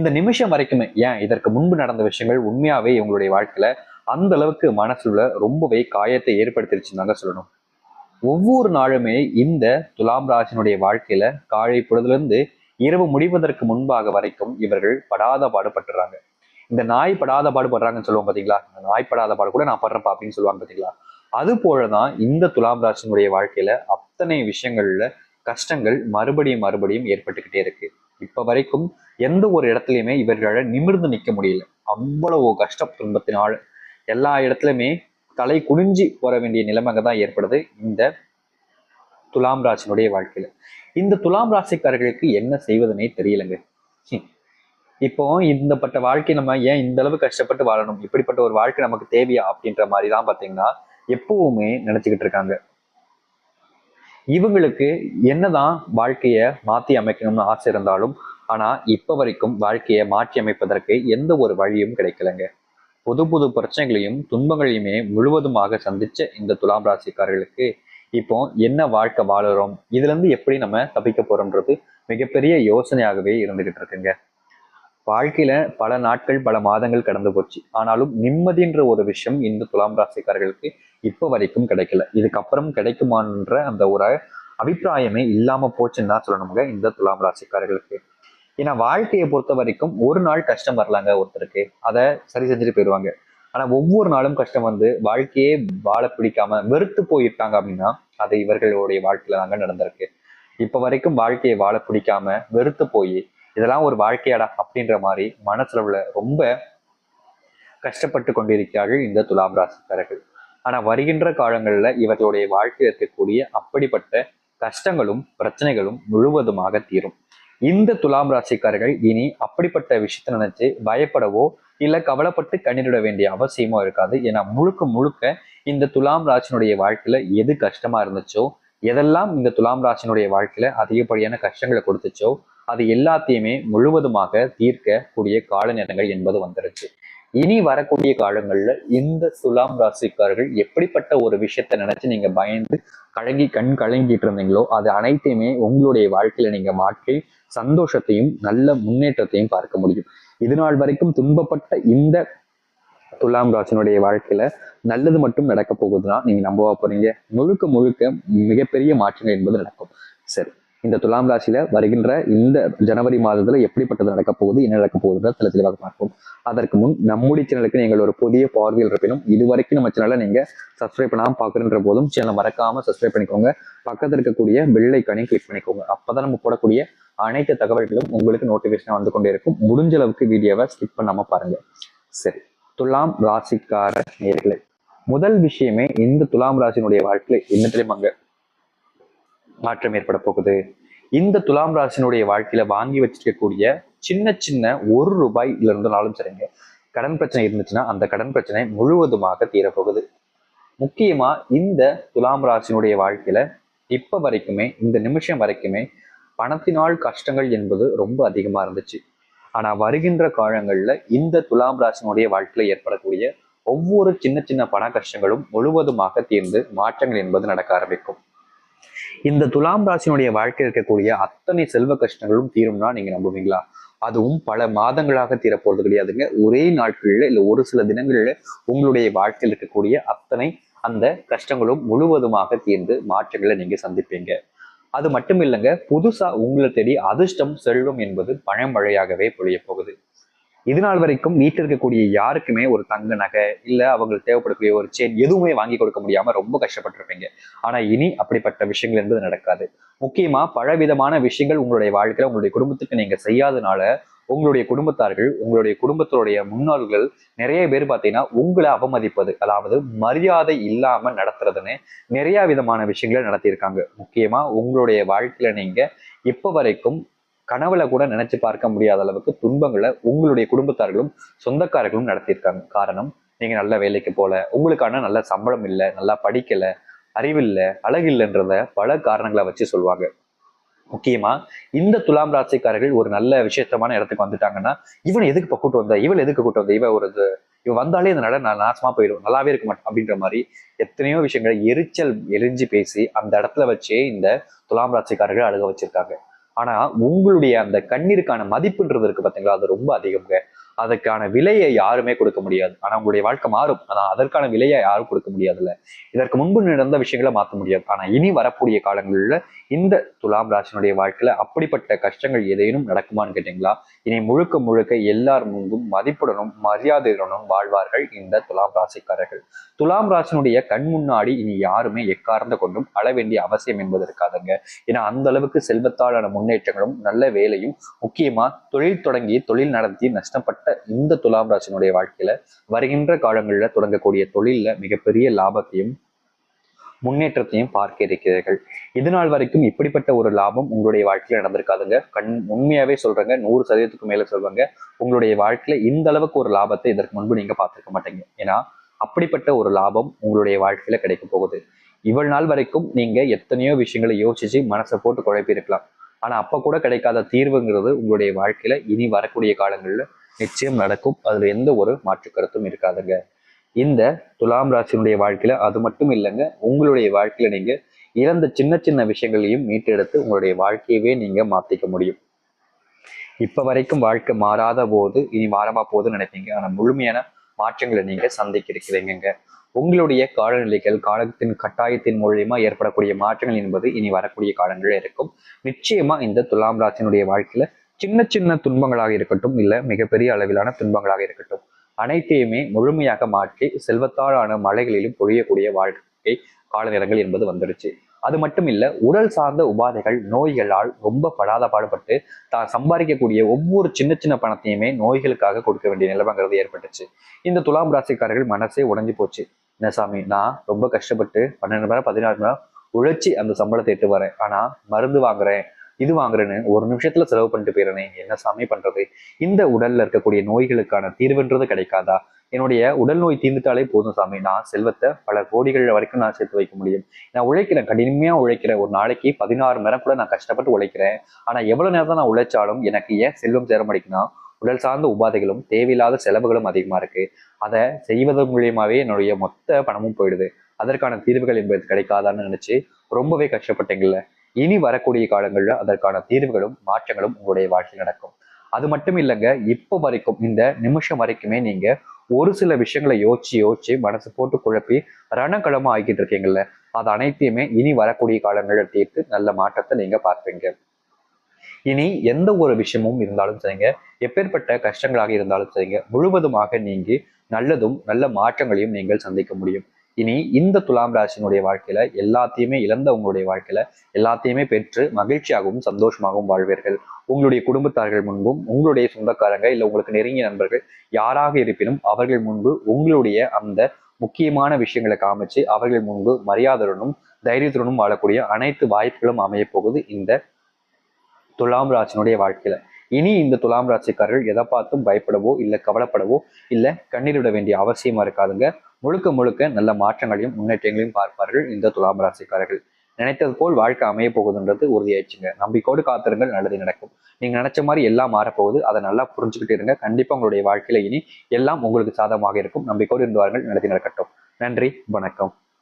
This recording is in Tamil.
இந்த நிமிஷம் வரைக்குமே ஏன் இதற்கு முன்பு நடந்த விஷயங்கள் உண்மையாவே இவங்களுடைய வாழ்க்கையில அந்த அளவுக்கு மனசுல ரொம்பவே காயத்தை ஏற்படுத்திருச்சுன்னு தாங்க சொல்லணும். ஒவ்வொரு நாளுமே இந்த துலாம் ராசினுடைய வாழ்க்கையில காலை பொழுதுலேருந்து இரவு முடிவதற்கு முன்பாக வரைக்கும் இவர்கள் படாத பாடுபட்டுறாங்க. இந்த நாய் படாத பாடுபடுறாங்கன்னு சொல்லுவோம் பாத்தீங்களா? இந்த நாய் படாத பாடு கூட நான் படுறப்பா அப்படின்னு சொல்லுவாங்க பாத்தீங்களா? அது போலதான் இந்த துலாம் ராசினுடைய வாழ்க்கையில அத்தனை விஷயங்கள்ல கஷ்டங்கள் மறுபடியும் மறுபடியும் ஏற்பட்டுக்கிட்டே இருக்கு. இப்ப வரைக்கும் எந்த ஒரு இடத்துலையுமே இவர்களால நிமிர்ந்து நிக்க முடியல. அவ்வளவு கஷ்ட துன்பத்தினால் எல்லா இடத்துலையுமே தலை குனிஞ்சி போற வேண்டிய நிலைமைங்க தான் ஏற்படுது இந்த துலாம் ராசினுடைய வாழ்க்கையில. இந்த துலாம் ராசிக்காரர்களுக்கு என்ன செய்வதுனே தெரியலங்க. இப்போ இந்தப்பட்ட வாழ்க்கை நம்ம ஏன் இந்த அளவு கஷ்டப்பட்டு வாழணும்? இப்படிப்பட்ட ஒரு வாழ்க்கை நமக்கு தேவையா? அப்படின்ற மாதிரி தான் பாத்தீங்கன்னா எப்பவுமே நினைச்சுக்கிட்டு இருக்காங்க. இவங்களுக்கு என்னதான் வாழ்க்கையை மாத்தி அமைக்கணும்னு ஆசை இருந்தாலும் ஆனா இப்ப வரைக்கும் வாழ்க்கையை மாற்றி அமைப்பதற்கு எந்த ஒரு வழியும் கிடைக்கலங்க. புது புது பிரச்சனைகளையும் துன்பங்களையுமே முழுவதுமாக சந்திச்ச இந்த துலாம் ராசிக்காரர்களுக்கு இப்போ என்ன வாழ்க்கை வாழுறோம்? இதுல இருந்து எப்படி நம்ம தப்பிக்க போறோம்ன்றது மிகப்பெரிய யோசனையாகவே இருந்துகிட்டு இருக்குங்க. வாழ்க்கையில பல நாட்கள் பல மாதங்கள் கடந்து போச்சு. ஆனாலும் நிம்மதின்ற ஒரு விஷயம் இந்த துலாம் ராசிக்காரர்களுக்கு இப்ப வரைக்கும் கிடைக்கல. இதுக்கப்புறம் கிடைக்குமான்ற அந்த ஒரு அபிப்பிராயமே இல்லாம போச்சுன்னு தான் சொல்லணுங்க இந்த துலாம் ராசிக்காரர்களுக்கு. ஏன்னா வாழ்க்கையை பொறுத்த வரைக்கும் ஒரு நாள் கஷ்டம் வரலாங்க ஒருத்தருக்கு. அதை சரி செஞ்சுட்டு போயிடுவாங்க ஆனா ஒவ்வொரு நாளும் கஷ்டம் வந்து வாழ்க்கையே வாழ பிடிக்காம வெறுத்து போயிருக்காங்க அப்படின்னா அது இவர்களுடைய வாழ்க்கையில தாங்க நடந்திருக்கு. இப்ப வரைக்கும் வாழ்க்கையை வாழ பிடிக்காம வெறுத்து போய் இதெல்லாம் ஒரு வாழ்க்கையாடா அப்படின்ற மாதிரி மனசுல ரொம்ப கஷ்டப்பட்டு கொண்டிருக்கிறார்கள் இந்த துலாம் ராசிக்காரர்கள். ஆனா வருகின்ற காலங்களில் இவர்களுடைய வாழ்க்கையில் இருக்கக்கூடிய அப்படிப்பட்ட கஷ்டங்களும் பிரச்சனைகளும் முழுவதுமாக தீரும். இந்த துலாம் ராசிக்காரர்கள் இனி அப்படிப்பட்ட விஷயத்தை நினைச்சு பயப்படவோ இல்ல கவலைப்பட்டு கண்ணீரிட வேண்டிய அவசியமோ இருக்காது. ஏன்னா முழுக்க முழுக்க இந்த துலாம் ராசினுடைய வாழ்க்கையில எது கஷ்டமா இருந்துச்சோ எதெல்லாம் இந்த துலாம் ராசினுடைய வாழ்க்கையில அதிகப்படியான கஷ்டங்களை கொடுத்துச்சோ அது எல்லாத்தையுமே முழுவதுமாக தீர்க்க கூடிய கால நேரங்கள் என்பது வந்துருச்சு. இனி வரக்கூடிய காலங்கள்ல இந்த துலாம் ராசிக்காரர்கள் எப்படிப்பட்ட ஒரு விஷயத்த நினைச்சு நீங்க பயந்து கழகி கண் கலங்கிட்டு இருந்தீங்களோ அது அனைத்தையுமே உங்களுடைய வாழ்க்கையில நீங்க மாற்றி சந்தோஷத்தையும் நல்ல முன்னேற்றத்தையும் பார்க்க முடியும். இது நாள் வரைக்கும் துன்பப்பட்ட இந்த துலாம் ராசினுடைய வாழ்க்கையில நல்லது மட்டும் நடக்க போகுதுன்னா நீங்க நம்பவா போறீங்க? முழுக்க முழுக்க மிகப்பெரிய மாற்றங்கள் என்பது நடக்கும். சரி இந்த துலாம் ராசியில வருகின்ற இந்த ஜனவரி மாதத்துல எப்படிப்பட்டது நடக்க போகுது என்ன நடக்க போகுதுன்ற சில தெளிவாக பார்ப்போம். அதற்கு முன் நம்முடைய சேனலுக்கு நீங்கள் ஒரு புதிய பார்வையில் இருப்பினும் இது வரைக்கும் நம்ம சேனலை நீங்க சப்ஸ்கிரைப் பண்ணாமல் பாக்குறன்ற போதும் சேனலை மறக்காம சப்ஸ்கிரைப் பண்ணிக்கோங்க. பக்கத்தில் இருக்கக்கூடிய பெல் ஐக்கானையும் கிளிக் பண்ணிக்கோங்க. அப்பதான் நம்ம போடக்கூடிய அனைத்து தகவல்களும் உங்களுக்கு நோட்டிபிகேஷன் வந்து கொண்டே இருக்கும். முடிஞ்ச அளவுக்கு வீடியோவை ஸ்கிப் பண்ணாம பாருங்க. சரி துலாம் ராசிக்கார நேர்களை முதல் விஷயமே இந்த துலாம் ராசினுடைய வாழ்க்கையில என்ன தெரியுமாங்க? மாற்றம் ஏற்பட போகுது. இந்த துலாம் ராசினுடைய வாழ்க்கையில வாங்கி வச்சிருக்கக்கூடிய சின்ன சின்ன ஒரு ரூபாய்ல இருந்தாலும் சரிங்க கடன் பிரச்சனை இருந்துச்சுன்னா அந்த கடன் பிரச்சனை முழுவதுமாக தீரப்போகுது. முக்கியமா இந்த துலாம் ராசினுடைய வாழ்க்கையில இப்ப வரைக்குமே இந்த நிமிஷம் வரைக்குமே பணத்தினால் கஷ்டங்கள் என்பது ரொம்ப அதிகமா இருந்துச்சு. ஆனால் வருகின்ற காலங்கள்ல இந்த துலாம் ராசினுடைய வாழ்க்கையில ஏற்படக்கூடிய ஒவ்வொரு சின்ன சின்ன பண கஷ்டங்களும் முழுவதுமாக தீர்ந்து மாற்றங்கள் என்பது நடக்க ஆரம்பிக்கும். இந்த துலாம் ராசினுடைய வாழ்க்கையில் இருக்கக்கூடிய அத்தனை செல்வ கஷ்டங்களும் தீரும்னா நீங்க நம்புவீங்களா? அதுவும் பல மாதங்களாக தீரப்போறது கிடையாதுங்க. ஒரே நாட்களில் இல்ல ஒரு சில தினங்களில் உங்களுடைய வாழ்க்கையில் இருக்கக்கூடிய அத்தனை அந்த கஷ்டங்களும் முழுவதுமாக தீர்ந்து மாற்றங்களை நீங்க சந்திப்பீங்க. அது மட்டும் இல்லைங்க புதுசா உங்களை தேடி அதிர்ஷ்டம் செல்வம் என்பது பழமழையாகவே பொழிய போகுது. இது நாள் வரைக்கும் வீட்டில் இருக்கக்கூடிய யாருக்குமே ஒரு தங்க நகை இல்ல அவங்களுக்கு தேவைப்படக்கூடிய ஒரு செயின் எதுவுமே வாங்கி கொடுக்க முடியாம ரொம்ப கஷ்டப்பட்டிருப்பீங்க. ஆனா இனி அப்படிப்பட்ட விஷயங்கள் என்பது நடக்காது. முக்கியமா பலவிதமான விஷயங்கள் உங்களுடைய வாழ்க்கையில உங்களுடைய குடும்பத்துக்கு நீங்க செய்யாதனால உங்களுடைய குடும்பத்தார்கள் உங்களுடைய குடும்பத்தினுடைய முன்னோர்கள் நிறைய பேர் பார்த்தீங்கன்னா உங்களை அவமதிப்பது அதாவது மரியாதை இல்லாம நடத்துறதுன்னு நிறைய விதமான விஷயங்களை நடத்தியிருக்காங்க. முக்கியமா உங்களுடைய வாழ்க்கையில நீங்க இப்ப வரைக்கும் கனவுல கூட நினைச்சு பார்க்க முடியாத அளவுக்கு துன்பங்களை உங்களுடைய குடும்பத்தார்களும் சொந்தக்காரர்களும் நடத்தியிருக்காங்க. காரணம் நீங்க நல்ல வேலைக்கு போல உங்களுக்கான நல்ல சம்பளம் இல்லை நல்லா படிக்கல அறிவில்லை அழகில்லைன்றத பல காரணங்களை வச்சு சொல்லுவாங்க. முக்கியமா இந்த துலாம் ராசிக்காரர்கள் ஒரு நல்ல விசேஷமான இடத்துக்கு வந்துட்டாங்கன்னா இவன் எதுக்கு இப்போ கூட்டு வந்த? இவள் எதுக்கு கூட்டு வந்த? இவ ஒரு இது இவன் வந்தாலே இந்த நட நான் நாசமா போயிடும். நல்லாவே இருக்க மாட்டேன் அப்படின்ற மாதிரி எத்தனையோ விஷயங்களை எரிச்சல் எரிஞ்சு பேசி அந்த இடத்துல வச்சே இந்த துலாம் ராசிக்காரர்கள் அழுக வச்சிருக்காங்க. ஆனா உங்களுடைய அந்த கண்ணீருக்கான மதிப்புன்றது இருக்கு பாத்தீங்களா? அது ரொம்ப அதிகம்ங்க. அதற்கான விலையை யாருமே கொடுக்க முடியாது. ஆனா உங்களுடைய வாழ்க்கை மாறும். ஆனா அதற்கான விலையை யாரும் கொடுக்க முடியாதுல்ல. இதற்கு முன்பு நடந்த விஷயங்களை மாற்ற முடியாது. ஆனா இனி வரக்கூடிய காலங்களில் இந்த துலாம் ராசினுடைய வாழ்க்கையில அப்படிப்பட்ட கஷ்டங்கள் ஏதேனும் நடக்குமான்னு கேட்டீங்களா? இனி முழுக்க முழுக்க எல்லார் முன்பும் மதிப்புடனும் மரியாதையுடனும் வாழ்வார்கள் இந்த துலாம் ராசிக்காரர்கள். துலாம் ராசினுடைய கண் முன்னாடி இனி யாருமே எக்கார்ந்த கொண்டும் அழ வேண்டிய அவசியம் என்பது இருக்காதுங்க. ஏன்னா அந்த அளவுக்கு செல்வத்தாலான முன்னேற்றங்களும் நல்ல வேலையும் முக்கியமா தொழில் தொடங்கி தொழில் நடத்தி நஷ்டப்பட்ட இந்த துலாம் ராசினுடைய வாழ்க்கையில வருகின்ற காலங்களில் தொடங்கக்கூடிய தொழில்ல மிகப்பெரிய லாபத்தையும் முன்னேற்றத்தையும் பார்க்க இருக்கிறீர்கள். இது நாள் வரைக்கும் இப்படிப்பட்ட ஒரு லாபம் உங்களுடைய வாழ்க்கையில நடந்திருக்காதுங்க. கண் உண்மையாவே சொல்றேங்க. நூறு சதவீதத்துக்கு மேல சொல்றாங்க உங்களுடைய வாழ்க்கையில இந்த அளவுக்கு ஒரு லாபத்தை இதற்கு முன்பு நீங்க பார்த்துருக்க மாட்டீங்க. ஏன்னா அப்படிப்பட்ட ஒரு லாபம் உங்களுடைய வாழ்க்கையில கிடைக்க போகுது. இவ்வளவு நாள் வரைக்கும் நீங்க எத்தனையோ விஷயங்களை யோசிச்சு மனசை போட்டு குழப்பி இருக்கலாம் ஆனா அப்ப கூட கிடைக்காத தீர்வுங்கிறது உங்களுடைய வாழ்க்கையில இனி வரக்கூடிய காலங்கள்ல நிச்சயம் நடக்கும். அதுல எந்த ஒரு மாற்று கருத்தும் இருக்காதுங்க. இந்த துலாம் ராசியினுடைய வாழ்க்கையில அது மட்டும் இல்லைங்க. உங்களுடைய வாழ்க்கையில நீங்க இழந்த சின்ன சின்ன விஷயங்களையும் மீட்டெடுத்து உங்களுடைய வாழ்க்கையவே நீங்க மாத்திக்க முடியும். இப்ப வரைக்கும் வாழ்க்கை மாறாத போது இனி மாறமா போகுதுன்னு நினைப்பீங்க. ஆனா முழுமையான மாற்றங்களை நீங்க சந்திக்க இருக்கிறீங்க உங்களுடைய காலநிலைகள் காலத்தின் கட்டாயத்தின் மூலியமா ஏற்படக்கூடிய மாற்றங்கள் என்பது இனி வரக்கூடிய காலங்களில் இருக்கும். நிச்சயமா இந்த துலாம் ராசியினுடைய வாழ்க்கையில சின்ன சின்ன துன்பங்களாக இருக்கட்டும் இல்ல மிகப்பெரிய அளவிலான துன்பங்களாக இருக்கட்டும் அனைத்தையுமே முழுமையாக மாற்றி செல்வத்தாலான மலைகளிலும் பொழியக்கூடிய வாழ்க்கை காலநிலங்கள் என்பது வந்துடுச்சு. அது மட்டும் இல்ல உடல் சார்ந்த உபாதைகள் நோய்களால் ரொம்ப படாத பாடுபட்டு தான் சம்பாதிக்கக்கூடிய ஒவ்வொரு சின்ன சின்ன பணத்தையுமே நோய்களுக்காக கொடுக்க வேண்டிய நிலவங்கிறது ஏற்பட்டுச்சு. இந்த துலாம் ராசிக்காரர்கள் மனசே உடைஞ்சு போச்சு. என்ன சாமி நான் ரொம்ப கஷ்டப்பட்டு பன்னெண்டு மணி நேரம் பதினாறு மணி நேரம் உழைச்சி அந்த சம்பளத்தை எட்டு வரேன். ஆனா மருந்து வாங்குறேன். இது வாங்குறேன்னு ஒரு நிமிஷத்துல செலவு பண்ணிட்டு போயிடுறேன் என்ன சாமி பண்றது? இந்த உடல்ல இருக்கக்கூடிய நோய்களுக்கான தீர்வுன்றது கிடைக்காதா? என்னுடைய உடல் நோய் தீர்ந்துட்டாலே போதும் சாமி. நான் செல்வத்தை பல கோடிகள் வரைக்கும் நான் சேர்த்து வைக்க முடியும். நான் உழைக்கிறேன் கடினமையா உழைக்கிறேன் ஒரு நாளைக்கு பதினாறு மணி நேரம் கூட நான் கஷ்டப்பட்டு உழைக்கிறேன். ஆனா எவ்வளவு நேரம் தான் நான் உழைச்சாலும் எனக்கு ஏன் செல்வம் சேர மாட்டேங்குன்னா உடல் சார்ந்த உபாதைகளும் தேவையில்லாத செலவுகளும் அதிகமா இருக்கு. அதை செய்வதன் மூலியமாவே என்னுடைய மொத்த பணமும் போயிடுது. அதற்கான தீர்வுகள் என்பது கிடைக்காதான்னு நினைச்சு ரொம்பவே கஷ்டப்பட்டீங்கல்ல. இனி வரக்கூடிய காலங்களில் அதற்கான தீர்வுகளும் மாற்றங்களும் உங்களுடைய வாழ்க்கையில் நடக்கும். அது மட்டும் இல்லைங்க இப்போ வரைக்கும் இந்த நிமிஷம் வரைக்குமே நீங்க ஒரு சில விஷயங்களை யோசிச்சு யோசிச்சு மனசு போட்டு குழப்பி ரணக்களமா ஆகிட்டு இருக்கீங்கல்ல அது அனைத்தையுமே இனி வரக்கூடிய காலங்களில் தீர்த்து நல்ல மாற்றத்தை நீங்க பார்ப்பீங்க. இனி எந்த ஒரு விஷயமும் இருந்தாலும் சரிங்க எப்பேற்பட்ட கஷ்டங்களாக இருந்தாலும் சரிங்க முழுவதுமாக நீங்கி நல்லதும் நல்ல மாற்றங்களையும் நீங்கள் சந்திக்க முடியும். இனி இந்த துலாம் ராசினுடைய வாழ்க்கையில எல்லாத்தையுமே இழந்த உங்களுடைய வாழ்க்கையில எல்லாத்தையுமே பெற்று மகிழ்ச்சியாகவும் சந்தோஷமாகவும் வாழ்வீர்கள். உங்களுடைய குடும்பத்தார்கள் முன்பும் உங்களுடைய சொந்தக்காரங்க இல்ல உங்களுக்கு நெருங்கிய நண்பர்கள் யாராக இருப்பினும் அவர்கள் முன்பு உங்களுடைய அந்த முக்கியமான விஷயங்களை காமிச்சு அவர்கள் முன்பு மரியாதையுடனும் தைரியத்துடனும் வாழக்கூடிய அனைத்து வாய்ப்புகளும் அமைய போகுது இந்த துலாம் ராசினுடைய வாழ்க்கையில. இனி இந்த துலாம் ராசிக்காரர்கள் எதை பார்த்தும் பயப்படவோ இல்லை கவலைப்படவோ இல்லை கண்ணீர் விட வேண்டிய அவசியமா இருக்காதுங்க. முழுக்க முழுக்க நல்ல மாற்றங்களையும் முன்னேற்றங்களையும் பார்ப்பார்கள் இந்த துலாம் ராசிக்காரர்கள். நினைத்தது போல் வாழ்க்கை அமைய போகுதுன்றது உறுதியாயிடுச்சுங்க. நம்பிக்கோடு காத்திருங்கள் நல்லது நடக்கும். நீங்க நினைச்ச மாதிரி எல்லாம் மாறப்போகுது. அதை நல்லா புரிஞ்சுக்கிட்டு இருங்க. கண்டிப்பா உங்களுடைய வாழ்க்கையில இனி எல்லாம் உங்களுக்கு சாதகமாக இருக்கும். நம்பிக்கோடு இருந்து வாருங்கள். நல்லது நடக்கட்டும். நன்றி வணக்கம்.